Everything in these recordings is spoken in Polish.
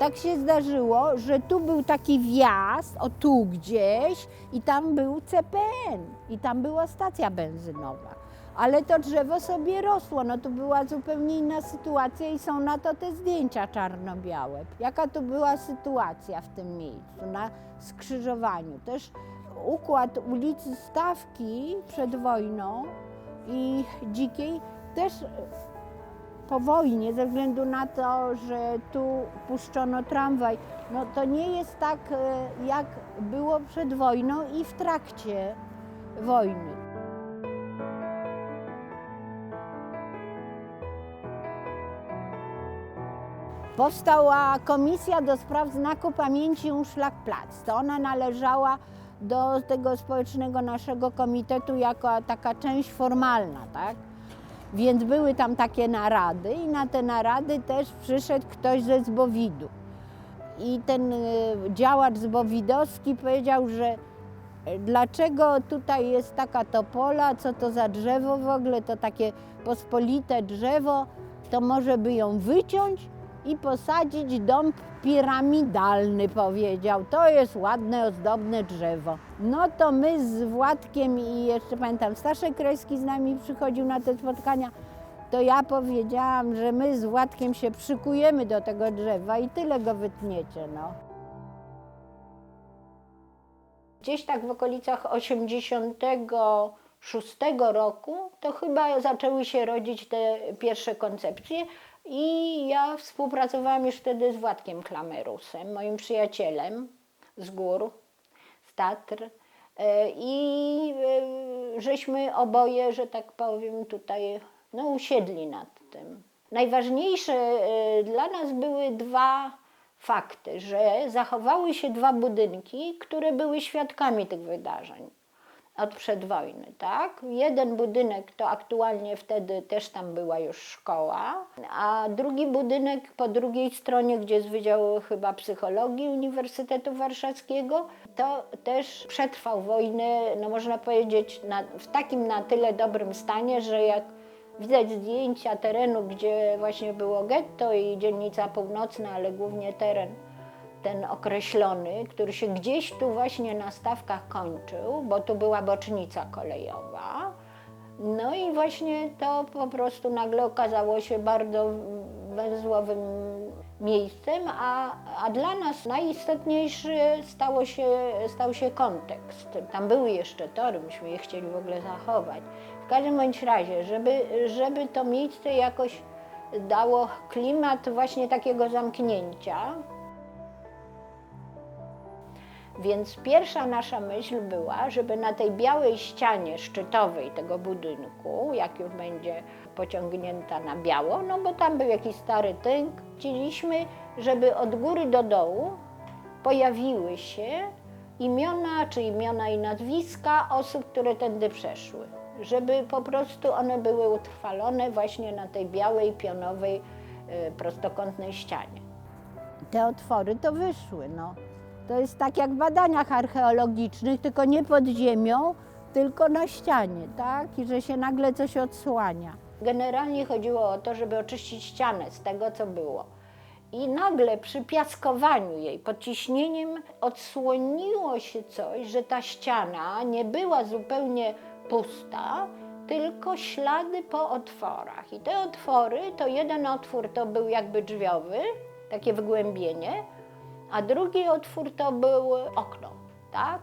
tak się zdarzyło, że tu był taki wjazd, o tu gdzieś i tam był CPN i tam była stacja benzynowa. Ale to drzewo sobie rosło, no to była zupełnie inna sytuacja i są na to te zdjęcia czarno-białe. Jaka to była sytuacja w tym miejscu, na skrzyżowaniu. Też układ ulicy Stawki przed wojną i Dzikiej też po wojnie, ze względu na to, że tu puszczono tramwaj, no to nie jest tak, e, jak było przed wojną i w trakcie wojny. Powstała komisja do spraw znaku pamięci Uszlak Plac. To ona należała do tego społecznego naszego komitetu jako taka część formalna, tak? Więc były tam takie narady i na te narady też przyszedł ktoś ze Zbowidu. I ten e, działacz zbowidowski powiedział, że e, dlaczego tutaj jest taka topola, co to za drzewo w ogóle, to takie pospolite drzewo, to może by ją wyciąć i posadzić dom piramidalny, powiedział. To jest ładne, ozdobne drzewo. No to my z Władkiem i jeszcze pamiętam, Staszek Krajski z nami przychodził na te spotkania, to ja powiedziałam, że my z Władkiem się przykujemy do tego drzewa i tyle go wytniecie, no. Gdzieś tak w okolicach 86 roku to chyba zaczęły się rodzić te pierwsze koncepcje i ja współpracowałam już wtedy z Władkiem Klamerusem, moim przyjacielem z gór, z Tatr. E, I e, żeśmy oboje, że tak powiem, tutaj no, usiedli nad tym. Najważniejsze e, dla nas były dwa fakty, że zachowały się dwa budynki, które były świadkami tych wydarzeń od przedwojny, tak? Jeden budynek to aktualnie wtedy też tam była już szkoła, a drugi budynek po drugiej stronie, gdzie jest Wydział chyba Psychologii Uniwersytetu Warszawskiego, to też przetrwał wojnę, no można powiedzieć, na, w takim na tyle dobrym stanie, że jak widać zdjęcia terenu, gdzie właśnie było getto i dzielnica północna, ale głównie teren ten określony, który się gdzieś tu właśnie na stawkach kończył, bo tu była bocznica kolejowa. No i właśnie to po prostu nagle okazało się bardzo węzłowym miejscem, a, a dla nas najistotniejszy stało się, stał się kontekst. Tam były jeszcze tory, myśmy je chcieli w ogóle zachować. W każdym bądź razie, żeby, żeby to miejsce jakoś dało klimat właśnie takiego zamknięcia, więc pierwsza nasza myśl była, żeby na tej białej ścianie szczytowej tego budynku, jak już będzie pociągnięta na biało, no bo tam był jakiś stary tynk, chcieliśmy, żeby od góry do dołu pojawiły się imiona, czy imiona i nazwiska osób, które tędy przeszły. Żeby po prostu one były utrwalone właśnie na tej białej, pionowej, y, prostokątnej ścianie. Te otwory to wyszły, no. To jest tak jak w badaniach archeologicznych, tylko nie pod ziemią, tylko na ścianie, tak? I że się nagle coś odsłania. Generalnie chodziło o to, żeby oczyścić ścianę z tego, co było. I nagle przy piaskowaniu jej, pod ciśnieniem odsłoniło się coś, że ta ściana nie była zupełnie pusta, tylko ślady po otworach. I te otwory, to jeden otwór to był jakby drzwiowy, takie wygłębienie, a drugi otwór to był okno, tak?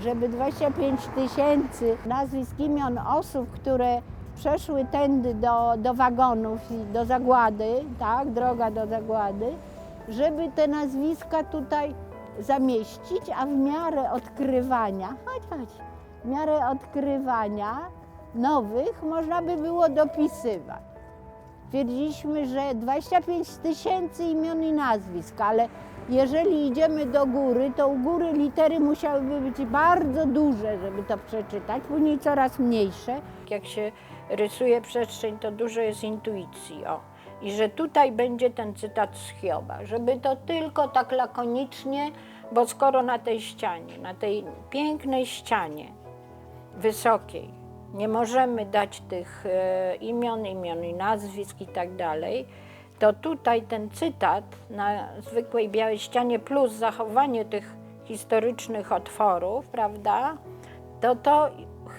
Żeby 25 tysięcy nazwisk imion osób, które przeszły tędy do, do wagonów i do zagłady, tak, droga do zagłady, żeby te nazwiska tutaj zamieścić, a w miarę odkrywania, chodź, chodź, w miarę odkrywania nowych można by było dopisywać. Twierdziliśmy, że 25 tysięcy imion i nazwisk, ale jeżeli idziemy do góry, to u góry litery musiałyby być bardzo duże, żeby to przeczytać, później coraz mniejsze. Jak się rysuje przestrzeń, to dużo jest intuicji. O. I że tutaj będzie ten cytat z Hioba, żeby to tylko tak lakonicznie, bo skoro na tej ścianie, na tej pięknej ścianie, wysokiej, nie możemy dać tych e, imion, imion i nazwisk i tak dalej, to tutaj ten cytat na zwykłej białej ścianie plus zachowanie tych historycznych otworów, prawda, to to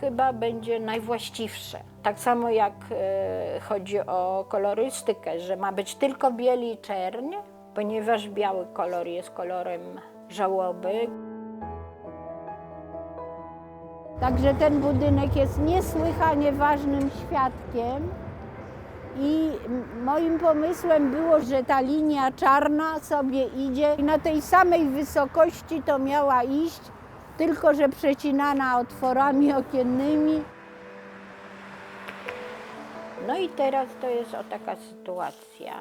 chyba będzie najwłaściwsze. Tak samo jak e, chodzi o kolorystykę, że ma być tylko bieli i czerń, ponieważ biały kolor jest kolorem żałoby. Także ten budynek jest niesłychanie ważnym świadkiem i moim pomysłem było, że ta linia czarna sobie idzie i na tej samej wysokości to miała iść, tylko że przecinana otworami okiennymi. No i teraz to jest o taka sytuacja,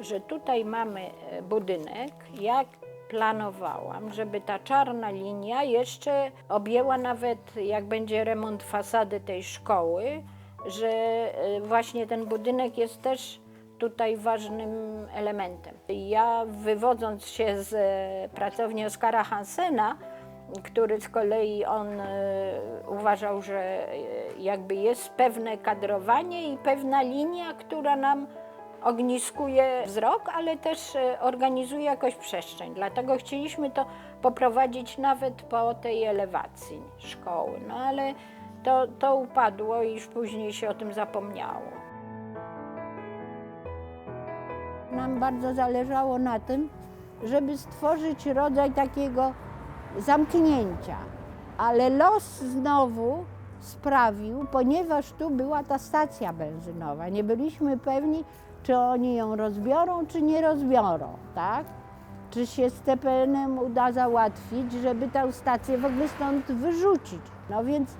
że tutaj mamy e, budynek. Ja planowałam, żeby ta czarna linia jeszcze objęła nawet, jak będzie remont fasady tej szkoły, że e, właśnie ten budynek jest też tutaj ważnym elementem. Ja wywodząc się z e, pracowni Oskara Hansena, który z kolei on e, uważał, że e, jakby jest pewne kadrowanie i pewna linia, która nam ogniskuje wzrok, ale też e, organizuje jakoś przestrzeń. Dlatego chcieliśmy to poprowadzić nawet po tej elewacji szkoły. No ale to, to upadło i już później się o tym zapomniało. Nam bardzo zależało na tym, żeby stworzyć rodzaj takiego zamknięcia. Ale los znowu sprawił, ponieważ tu była ta stacja benzynowa, nie byliśmy pewni, czy oni ją rozbiorą, czy nie rozbiorą, tak? Czy się z TPN-em uda załatwić, żeby tę stację w ogóle stąd wyrzucić. No więc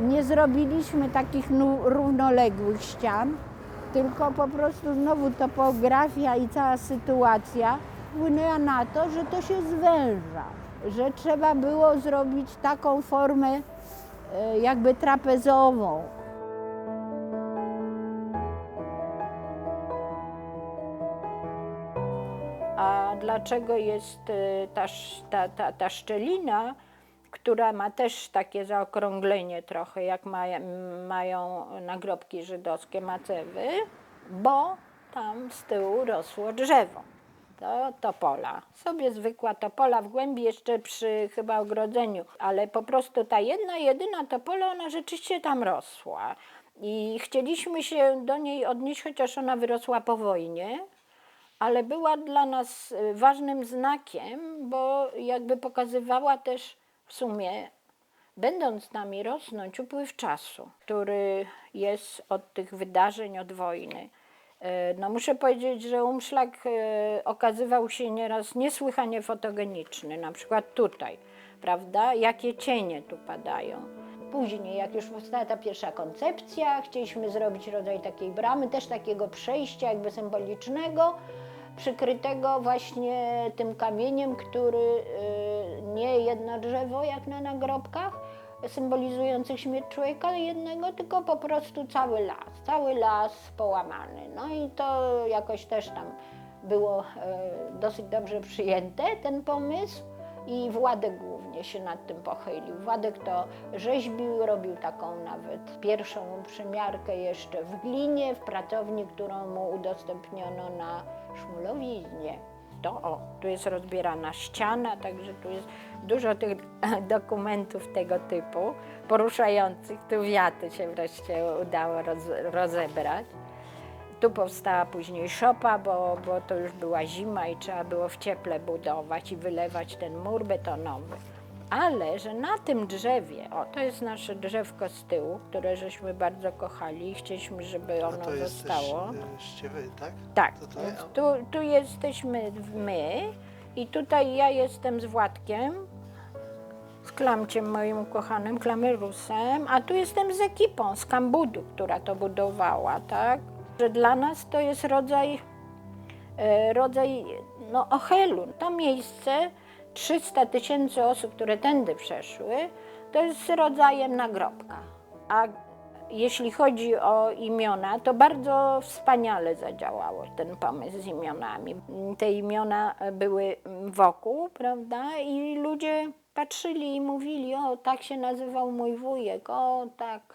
nie zrobiliśmy takich równoległych ścian, tylko po prostu znowu topografia i cała sytuacja wpłynęła na to, że to się zwęża, że trzeba było zrobić taką formę e, jakby trapezową. A dlaczego jest e, ta, ta, ta, ta szczelina, która ma też takie zaokrąglenie trochę, jak ma, mają nagrobki żydowskie macewy, bo tam z tyłu rosło drzewo. To topola. Sobie zwykła topola w głębi jeszcze przy chyba ogrodzeniu, ale po prostu ta jedna, jedyna topola, ona rzeczywiście tam rosła. I chcieliśmy się do niej odnieść, chociaż ona wyrosła po wojnie, ale była dla nas y, ważnym znakiem, bo jakby pokazywała też w sumie, będąc z nami rosnąć, upływ czasu, który jest od tych wydarzeń, od wojny. E, No muszę powiedzieć, że umszlak e, okazywał się nieraz niesłychanie fotogeniczny, na przykład tutaj, prawda? Jakie cienie tu padają. Później, jak już powstała ta pierwsza koncepcja, chcieliśmy zrobić rodzaj takiej bramy, też takiego przejścia jakby symbolicznego, przykrytego właśnie tym kamieniem, który y, nie jedno drzewo jak na nagrobkach, symbolizujących śmierć człowieka jednego, tylko po prostu cały las, cały las połamany. No i to jakoś też tam było e, dosyć dobrze przyjęte, ten pomysł. I Władek głównie się nad tym pochylił. Władek to rzeźbił, robił taką nawet pierwszą przymiarkę jeszcze w glinie, w pracowni, którą mu udostępniono na Szmulowiźnie. To o, tu jest rozbierana ściana, także tu jest dużo tych dokumentów tego typu, poruszających. Tu wiaty się wreszcie udało roz, rozebrać. Tu powstała później szopa, bo, bo to już była zima i trzeba było w cieple budować i wylewać ten mur betonowy. Ale że na tym drzewie, o to jest nasze drzewko z tyłu, które żeśmy bardzo kochali i chcieliśmy, żeby ono to jest zostało. też wy, tak? Tak, To to? więc tu, tu jesteśmy my i tutaj ja jestem z Władkiem, z Klamciem moim ukochanym, Klamerusem, a tu jestem z ekipą z Kambudu, która to budowała, tak? Że dla nas to jest rodzaj, e, rodzaj no, ochelu. To miejsce, 300 tysięcy osób, które tędy przeszły, to jest rodzajem nagrobka. A jeśli chodzi o imiona, to bardzo wspaniale zadziałało ten pomysł z imionami. Te imiona były wokół, prawda? I ludzie patrzyli i mówili, o tak się nazywał mój wujek, o tak,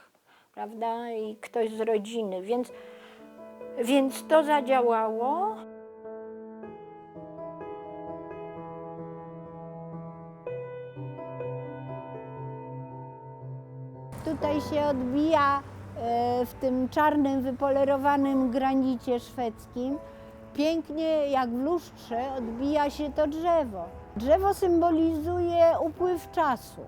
prawda, i ktoś z rodziny, więc, więc to zadziałało. Tutaj się odbija e, w tym czarnym, wypolerowanym granicie szwedzkim. Pięknie, jak w lustrze, odbija się to drzewo. Drzewo symbolizuje upływ czasu.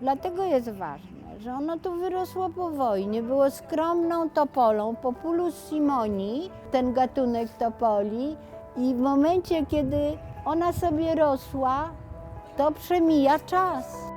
Dlatego jest ważne, że ono tu wyrosło po wojnie. Było skromną topolą, Populus simoni, ten gatunek topoli. I w momencie, kiedy ona sobie rosła, to przemija czas.